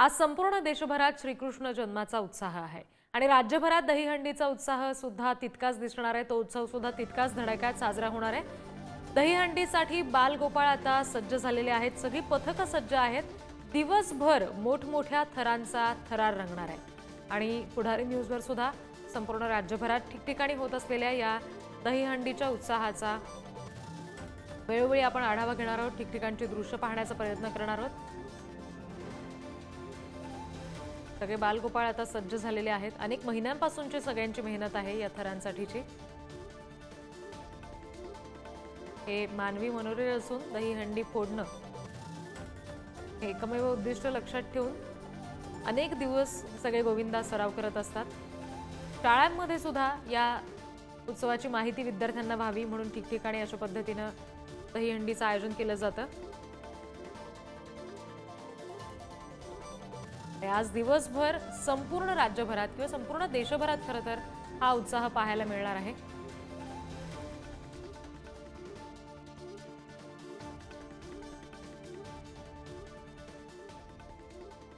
आज संपूर्ण देशभरात श्रीकृष्ण जन्माचा उत्साह आहे. आणि राज्यभरात दहीहंडीचा उत्साह सुद्धा तितकाच दिसणार आहे. तो उत्सव सुद्धा तितकाच धडाक्यात साजरा होणार आहे. दहीहंडीसाठी बालगोपाळ आता सज्ज झालेले आहेत. सगळी पथकं सज्ज आहेत. दिवसभर मोठमोठ्या थरांचा थरार रंगणार आहे. आणि पुढारी न्यूजवर सुद्धा संपूर्ण राज्यभरात ठिकठिकाणी होत असलेल्या या दहीहंडीच्या उत्साहाचा वेळोवेळी आपण आढावा घेणार आहोत. ठिकठिकाणची दृश्य पाहण्याचा प्रयत्न करणार आहोत. सगळे बालगोपाळ आता सज्ज झालेले आहेत. अनेक महिन्यांपासूनची सगळ्यांची मेहनत आहे या थरांसाठीची. हे मानवी मनोरंजन असून दहीहंडी फोडणं हे एकमेव उद्दिष्ट लक्षात ठेवून अनेक दिवस सगळे गोविंदा सराव करत असतात. शाळांमध्ये सुद्धा या उत्सवाची माहिती विद्यार्थ्यांना व्हावी म्हणून ठिकठिकाणी अशा पद्धतीनं दहीहंडीचं आयोजन केलं जातं. आज दिवसभर संपूर्ण राज्यभरात किंवा संपूर्ण देशभरात खरं तर हा उत्साह पाहायला मिळणार आहे.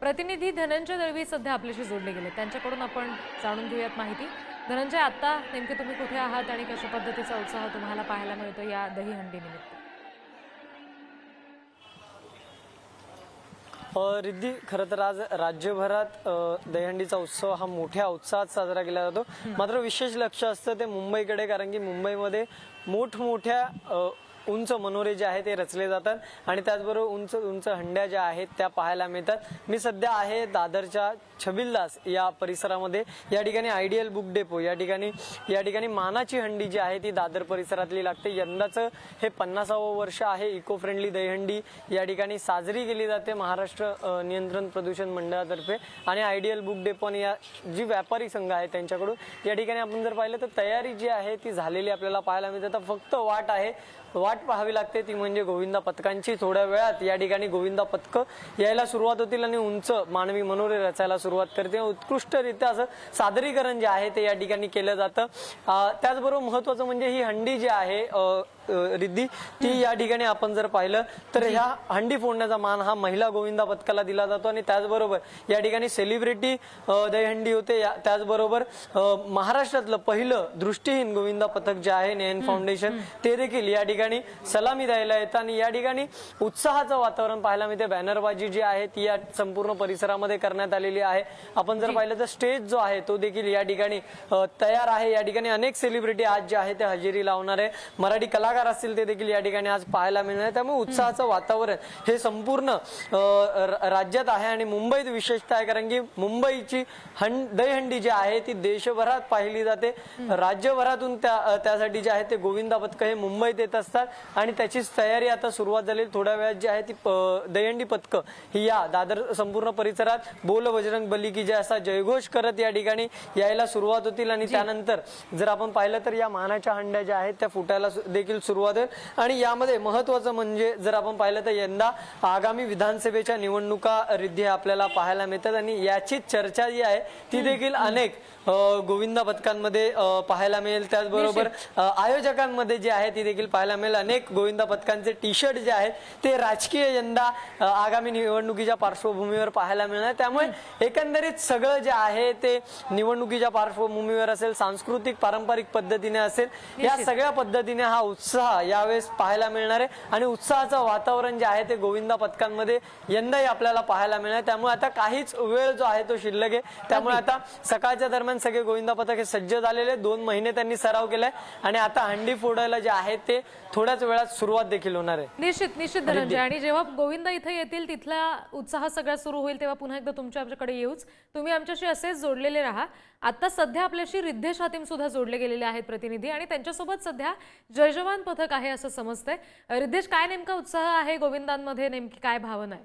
प्रतिनिधी धनंजय दळवी सध्या आपल्याशी जोडले गेले त्यांच्याकडून आपण जाणून घेऊयात माहिती. धनंजय आता नेमके तुम्ही कुठे आहात आणि कशा पद्धतीचा उत्साह तुम्हाला पाहायला मिळतो या दहीहंडीनिमित्त रिद्धी खरं तर आज राज्यभरात दहीहंडीचा उत्सव हा मोठ्या उत्साहात साजरा केला जातो. मात्र विशेष लक्ष असतं ते मुंबईकडे कारण की मुंबईमध्ये मोठमोठ्या उंच मनोरे जे आहे ते रचले जातात आणि त्याचबरोबर उंच उंच हंड्या ज्या आहेत त्या पाहायला मिळतात. मी सध्या आहे दादरच्या छबिलदास या परिसरामध्ये. या ठिकाणी आयडियल बुक डेपो या ठिकाणी या ठिकाणी मानाची हंडी जी आहे ती दादर परिसरातली लागते. यंदाचं हे पन्नासावं वर्ष आहे इको फ्रेंडली दहीहंडी. या ठिकाणी साजरी केली जाते महाराष्ट्र नियंत्रण प्रदूषण मंडळातर्फे. आणि आयडियल बुक डेपो आणि या जी व्यापारी संघ आहे त्यांच्याकडून. या ठिकाणी आपण जर पाहिलं तर तयारी जी आहे ती झालेली आपल्याला पाहायला मिळते. तर फक्त वाट आहे. वाट वाट पाहावी लागते. ती म्हणजे गोविंदा पथकांची थोड्या वेळात या ठिकाणी गोविंदा पथकं यायला सुरुवात होतील आणि उंच मानवी मनोरे रचायला सुरुवात करते. उत्कृष्टरित्या असं सादरीकरण जे आहे ते या ठिकाणी केलं जातं. त्याचबरोबर महत्वाचं म्हणजे ही हंडी जी आहे रिद्धी ती या ठिकाणी आपण जर पाहिलं तर ह्या हंडी फोडण्याचा मान हा महिला गोविंदा पथकाला दिला जातो आणि त्याचबरोबर या ठिकाणी सेलिब्रिटी दहीहंडी होते. त्याचबरोबर महाराष्ट्रातलं पहिलं दृष्टीहीन गोविंदा पथक जे आहे नेहन फाउंडेशन ते देखील या ठिकाणी सलामी द्यायला येतं आणि या ठिकाणी उत्साहाचं वातावरण पाहायला मिळते. बॅनरबाजी जी आहे ती या संपूर्ण परिसरामध्ये करण्यात आलेली आहे. आपण जर पाहिलं तर स्टेज जो आहे तो देखील या ठिकाणी तयार आहे. या ठिकाणी अनेक सेलिब्रिटी आज जे आहे ते हजेरी लावणार. आहे मराठी कलाकार असतील ते देखील या ठिकाणी आज पाहायला मिळणार आहे. त्यामुळे उत्साहाचं वातावरण हे संपूर्ण राज्यात आहे आणि मुंबईत विशेषतः आहे. कारण की मुंबईची हं दहीहंडी जी आहे ती देशभरात पाहिली जाते. राज्यभरातून त्या त्यासाठी जे आहे ते गोविंदा पथक हे मुंबईत येत असतात. आणि त्याचीच तयारी आता सुरुवात झाली थोड्या वेळात जी आहे ती दहीहंडी पथकं ही या दादर संपूर्ण परिसरात बोल बजरंग बली की जय असा जयघोष करत या ठिकाणी यायला सुरुवात होतील. आणि त्यानंतर जर आपण पाहिलं तर या मानाच्या हंड्या ज्या आहेत त्या फुटायला देखील सुरुवात होईल आणि यामध्ये महत्वाचं म्हणजे जर आपण पाहिलं तर यंदा आगामी विधानसभेच्या निवडणुका रिद्धी आपल्याला पाहायला मिळतात आणि याची चर्चा जी आहे ती देखील अनेक गोविंदा पथकांमध्ये पाहायला मिळेल. त्याचबरोबर आयोजकांमध्ये जे आहे ती देखील पाहायला मिळेल. अनेक गोविंदा पथकांचे टी शर्ट जे आहेत ते राजकीय यंदा आगामी निवडणुकीच्या पार्श्वभूमीवर पाहायला मिळणार. त्यामुळे एकंदरीत सगळं जे आहे ते निवडणुकीच्या पार्श्वभूमीवर असेल सांस्कृतिक पारंपरिक पद्धतीने असेल या सगळ्या पद्धतीने हा उत्साह यावेळेस पाहायला मिळणार आहे. आणि उत्साहाचं वातावरण जे आहे ते गोविंदा पथकांमध्ये यंदाही आपल्याला पाहायला मिळणार आहे. त्यामुळे आता काहीच वेळ जो आहे तो शिल्लक आहे. त्यामुळे आता सकाळच्या दरम्यान सगळे गोविंदा पथक हे सज्ज झालेले आहेत. दोन महिने त्यांनी सराव केलाय. आणि आता हंडी फोडायला जे आहे ते थोड्याच वेळात सुरुवात देखील होणार आहे. निश्चित निश्चित धनंजय. आणि जेव्हा गोविंद इथे येतील तिथला उत्साह सगळा सुरू होईल तेव्हा पुन्हा एकदा तुमच्या आमच्याकडे येऊच. तुम्ही आमच्याशी असेच जोडलेले राहा. आता सध्या आपल्याशी रिद्धेश हातीम सुद्धा जोडले गेलेले आहेत प्रतिनिधी. आणि त्यांच्यासोबत सध्या जय पथक आहे असं समजतंय. रिद्धेश काय नेमका उत्साह आहे गोविंदांमध्ये? नेमकी काय भावना आहे?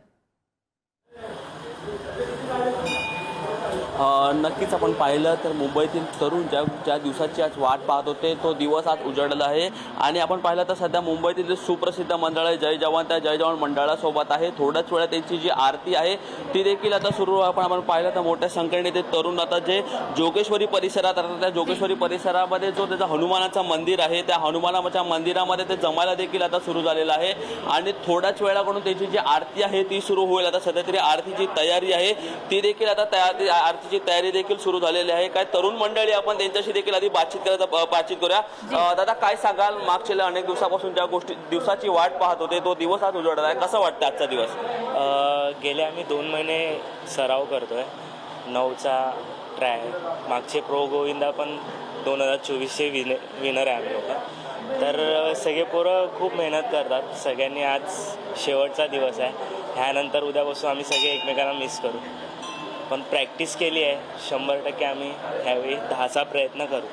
नक्कीच आपण पाहिलं तर मुंबईतील तरुण ज्या ज्या दिवसाची आज वाट पाहत होते तो दिवस आज उजडला आहे. आणि आपण पाहिलं तर सध्या मुंबईतील जे सुप्रसिद्ध मंडळ आहे जय जवान त्या जय जवान मंडळासोबत आहे. थोड्याच वेळा त्यांची जी आरती आहे ती देखील आता सुरू आपण आपण पाहिलं तर मोठ्या संख्येने ते तरुण आता जे जोगेश्वरी परिसरात आता त्या जोगेश्वरी परिसरामध्ये जो त्याचा हनुमानाचं मंदिर आहे त्या हनुमानाच्या मंदिरामध्ये ते जमायला देखील आता सुरू झालेलं आहे. आणि थोड्याच वेळाकडून त्याची जी आरती आहे ती सुरू होईल. आता सध्या तरी आरतीची तयारी आहे. ती देखील आता तयार आरती आरतीची तयारी देखील सुरू झालेली आहे. काय तरुण मंडळी आपण त्यांच्याशी देखील आधी बातचीत करायचा बातचीत करूया. दादा काय सांगाल? मागच्या अनेक दिवसापासून ज्या गोष्टी दिवसाची वाट पाहत होते तो दिवस आज उजळला आहे. कसं वाटतं आजचा दिवस? गेले आम्ही दोन महिने सराव करतोय. नऊचा ट्राय. मागचे प्रो गोविंदा पण दोन हजार चोवीसचे विन विनर आहे आम्ही लोक. तर अ, सगळे पोरं खूप मेहनत करतात. सगळ्यांनी आज शेवटचा दिवस आहे. ह्यानंतर उद्यापासून आम्ही सगळे एकमेकांना मिस करू. पण प्रॅक्टिस केली आहे. शंभर टक्के आम्ही ह्यावेळी दहाचा प्रयत्न करू.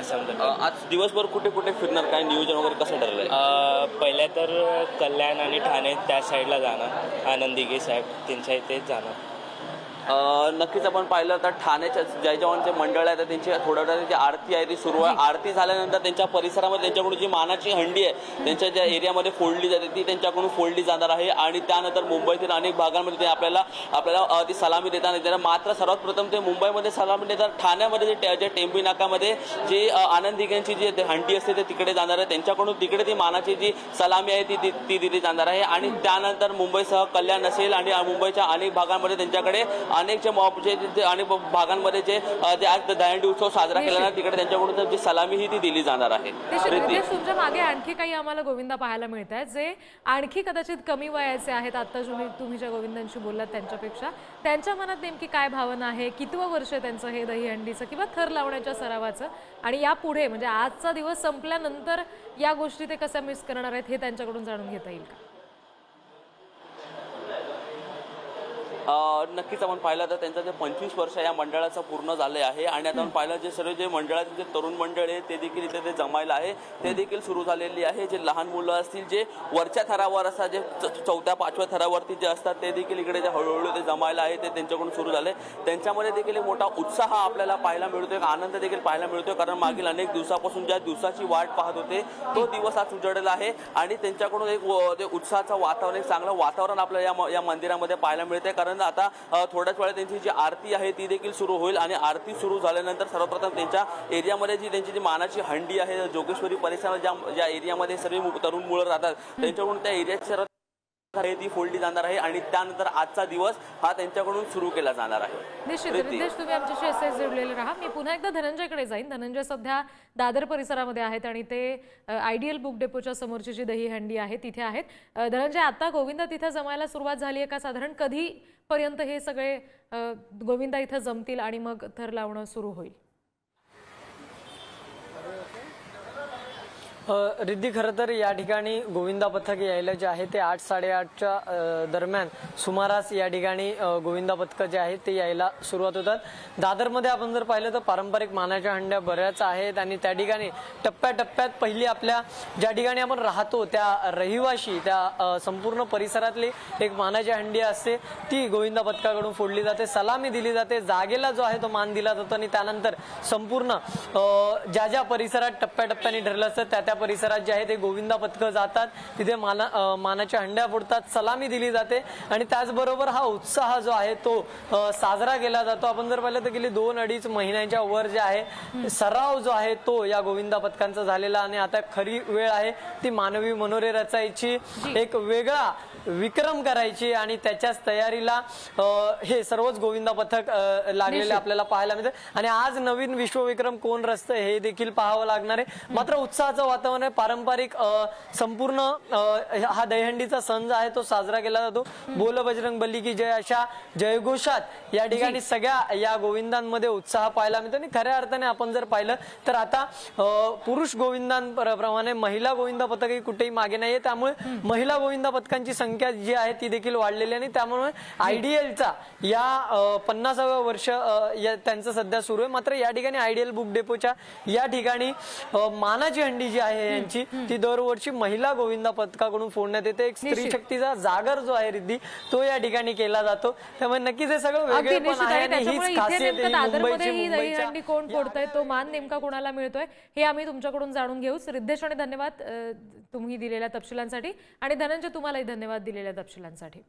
असं म्हणतो अं, आज दिवसभर कुठे कुठे फिरणार? काय नियोजन वगैरे कसं ठरलंय? अ, पहिल्या तर कल्याण आणि ठाणे त्या साईडला जाणार. आनंदिगे साहेब त्यांच्या इथेच जाणार. नक्कीच आपण पाहिलं तर ठाण्याच्या जय जवानचे मंडळ आहे तर त्यांची थोड्या वेळात त्यांची आरती आहे ती सुरू आहे. आरती झाल्यानंतर त्यांच्या परिसरामध्ये त्यांच्याकडून जी मानाची हंडी आहे त्यांच्या ज्या एरियामध्ये फोडली जाते ती त्यांच्याकडून फोडली जाणार आहे. आणि त्यानंतर मुंबईतील अनेक भागांमध्ये ते आपल्याला आपल्याला ती सलामी देताना येते मात्र सर्वात प्रथम ते मुंबईमध्ये सलामी देतात. ठाण्यामध्ये जे टे- जे टेंबी नाकामध्ये जी अं, आनंद दिघ्यांची जी हंडी असते ते तिकडे जाणार आहे. त्यांच्याकडून तिकडे ती मानाची जी सलामी आहे ती- ती दिली जाणार आहे. आणि त्यानंतर मुंबईसह कल्याण असेल आणि मुंबईच्या अनेक भागांमध्ये त्यांच्याकडे अनेक जे जे अनेक भागांमध्ये जे आज दहीहंडी उत्सव साजरा केला ना तिकडे त्यांच्याकडून जी सलामी ही ती दिली जाणार आहे. तुमच्या मागे आणखी काही आम्हाला गोविंदा पाहायला मिळत आहेत जे आणखी कदाचित कमी वयाचे आहेत. आता तुम्ही तुम्ही ज्या गोविंदांशी बोललात त्यांच्यापेक्षा त्यांच्या मनात नेमकी काय भावना आहे? कितवं वर्ष त्यांचं हे दहीहंडीचं किंवा थर लावण्याच्या सरावाचं? आणि या पुढे म्हणजे आजचा दिवस संपल्यानंतर या गोष्टी ते कशा मिस करणार आहेत हे त्यांच्याकडून जाणून घेता येईल का? नक्कीच आपण पाहिलं तर त्यांचं जे पंचवीस वर्ष या मंडळाचं पूर्ण झाले आहे आणि आता आपण पाहिलं जे सर्व जे मंडळाचे जे तरुण मंडळ आहे ते देखील इथे ते जमायला आहे. ते देखील सुरू झालेली आहे. जे लहान मुलं असतील जे वरच्या थरावर असतात जे च- चौथ्या पाचव्या थरावरती जे असतात ते देखील इकडे जे हळूहळू ते जमायला आहे ते त्यांच्याकडून सुरू झाले. त्यांच्यामध्ये देखील एक मोठा उत्साह आपल्याला पाहायला मिळतोय एक आनंद देखील पाहायला मिळतोय. कारण मागील अनेक दिवसापासून ज्या दिवसाची वाट पाहत होते तो दिवस आज उजळलेला आहे आणि त्यांच्याकडून एक ते उत्साहाचं वातावरण एक चांगलं वातावरण आपल्याला या या मंदिरामध्ये पाहायला मिळते कारण आता थोड्याच वेळात त्यांची जी आरती आहे ती देखील सुरू होईल आणि आरती सुरू झाल्यानंतर सर्वप्रथम त्यांच्या एरियामध्ये जी त्यांची जी मानाची हंडी आहे जोगेश्वरी परिसरात ज्या ज्या एरियामध्ये सर्व तरुण मुलं राहतात त्यांच्याकडून त्या एरियाची सर्व आहे ती फोडली जाणार आहे आणि त्यानंतर आजचा दिवस हा त्यांच्याकडून सुरू केला जाणार आहे. निश्चित. रितेश तुम्ही आमच्याशी असेच जोडलेले राहा. मी पुन्हा एकदा धनंजयकडे जाईन. धनंजय सध्या दादर परिसरामध्ये आहेत आणि ते आयडियल बुक डेपोच्या समोरची जी दहीहंडी आहे तिथे आहेत. धनंजय आता गोविंद तिथे जमायला सुरुवात झाली आहे का? साधारण कधी पर्यंत हे सगळे गोविंदा इथं जमतील आणि मग थर लावणं सुरू होईल? रिद्धी खरं तर या ठिकाणी गोविंदा पथक यायला जे आहे ते आठ साडेआठच्या दरम्यान सुमारास या ठिकाणी गोविंदा पथक जे आहे ते यायला सुरुवात होतात. दादरमध्ये आपण जर पाहिलं तर पारंपरिक मानाच्या हंड्या बऱ्याच आहेत आणि त्या ठिकाणी टप्प्याटप्प्यात पहिली आपल्या ज्या ठिकाणी आपण राहतो त्या रहिवाशी त्या संपूर्ण परिसरातली एक मानाची हंडी असते ती गोविंदा पथकाकडून फोडली जाते. सलामी दिली जाते. जागेला जो आहे तो मान दिला जातो आणि त्यानंतर संपूर्ण ज्या ज्या परिसरात टप्प्याटप्प्याने ठरलं असतं त्या त्या परिसरात जे आहे ते गोविंदा पथकं जातात. तिथे माना मानाच्या हंड्या फोडतात सलामी दिली जाते. आणि त्याचबरोबर हा उत्साह जो आहे तो साजरा केला जातो. आपण जर पाहिलं तर गेली दोन अडीच महिन्यांच्या वर जे आहे सराव जो आहे तो या गोविंदा पथकांचा झालेला आणि आता खरी वेळ आहे ती मानवी मनोरे रचायची. एक वेगळा विक्रम करायची आणि त्याच्याच तयारीला हे सर्वच गोविंदा पथक लागलेले आपल्याला पाहायला मिळते आणि आज नवीन विश्वविक्रम कोण रचतं हे देखील पाहावं लागणार आहे. मात्र उत्साहाचं वातावरण आहे. पारंपरिक संपूर्ण हा दहीहंडीचा सण जो आहे तो साजरा केला जातो. बोल बजरंग बली की जय अशा जयघोषात या ठिकाणी सगळ्या या गोविंदांमध्ये उत्साह पाहायला मिळतो. आणि खऱ्या अर्थाने आपण जर पाहिलं तर आता पुरुष गोविंदांप्रमाणे महिला गोविंदा पथकही कुठेही मागे नाहीये. त्यामुळे महिला गोविंदा पथकांची संख्या जी आहे ती देखील वाढलेली आहे. आणि त्यामुळे आयडीएलचा या पन्नासाव्या वर्ष त्यांचं सध्या सुरू आहे. मात्र या ठिकाणी आयडीएल बुक डेपोच्या या ठिकाणी मानाची हंडी जी आहे आहे यांची ती दरवर्षी महिला गोविंदा पथकाकडून फोडण्यात येते. एक स्त्री शक्तीचा जागर जो आहे रिद्धी तो या ठिकाणी केला जातो. त्यामुळे नक्कीच हे सगळं वेगळं कोण फोडतंय तो मान नेमका कोणाला मिळतोय हे आम्ही तुमच्याकडून जाणून घेऊच रिद्धेश आणि धन्यवाद तुम्ही दिलेल्या तपशिलांसाठी. आणि धनंजय तुम्हालाही धन्यवाद दिलेल्या तपशिलांसाठी.